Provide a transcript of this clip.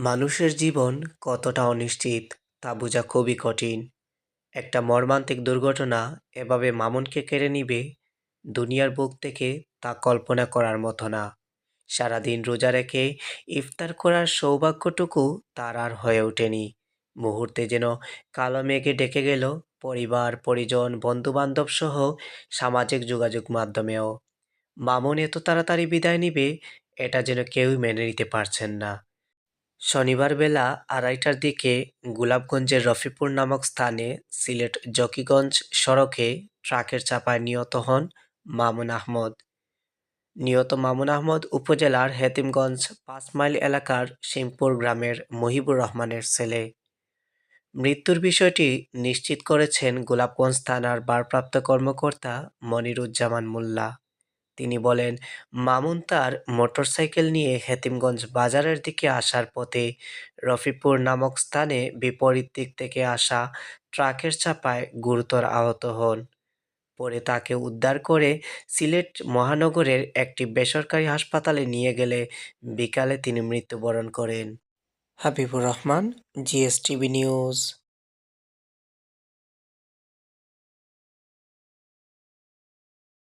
মানুষের জীবন কতটা অনিশ্চিত তা বোঝা খুবই কঠিন। একটা মর্মান্তিক দুর্ঘটনা এভাবে মামুনকে কেড়ে নিবে দুনিয়ার বুক থেকে তা কল্পনা করার মতো না। সারাদিন রোজা রেখে ইফতার করার সৌভাগ্যটুকু তার আর হয়ে ওঠেনি। মুহূর্তে যেন কালো মেঘে ডেকে গেল পরিবার, পরিজন, বন্ধুবান্ধব সহ সামাজিক যোগাযোগ মাধ্যমেও। মামুন এত তাড়াতাড়ি বিদায় নিবে এটা যেন কেউই মেনে নিতে পারছেন না। শনিবার বেলা আড়াইটার দিকে গোলাপগঞ্জের রফিপুর নামক স্থানে সিলেট জকিগঞ্জ সড়কে ট্রাকের চাপায় নিহত হন মামুন আহমদ। নিহত মামুন আহমদ উপজেলার হেতিমগঞ্জ পাঁচ মাইল এলাকার শিমপুর গ্রামের মহিবুর রহমানের ছেলে। মৃত্যুর বিষয়টি নিশ্চিত করেছেন গোলাপগঞ্জ থানার ভারপ্রাপ্ত কর্মকর্তা মনিরুজ্জামান মোল্লা। তিনি বলেন, মামুন তার মোটরসাইকেল নিয়ে হেতিমগঞ্জ বাজারের দিকে আসার পথে রফিপুর নামক স্থানে বিপরীত দিক থেকে আসা ট্রাকের চাপায় গুরুতর আহত হন। পরে তাকে উদ্ধার করে সিলেট মহানগরের একটি বেসরকারি হাসপাতালে নিয়ে গেলে বিকালে তিনি মৃত্যুবরণ করেন। Habibur Rahman, GSTV news.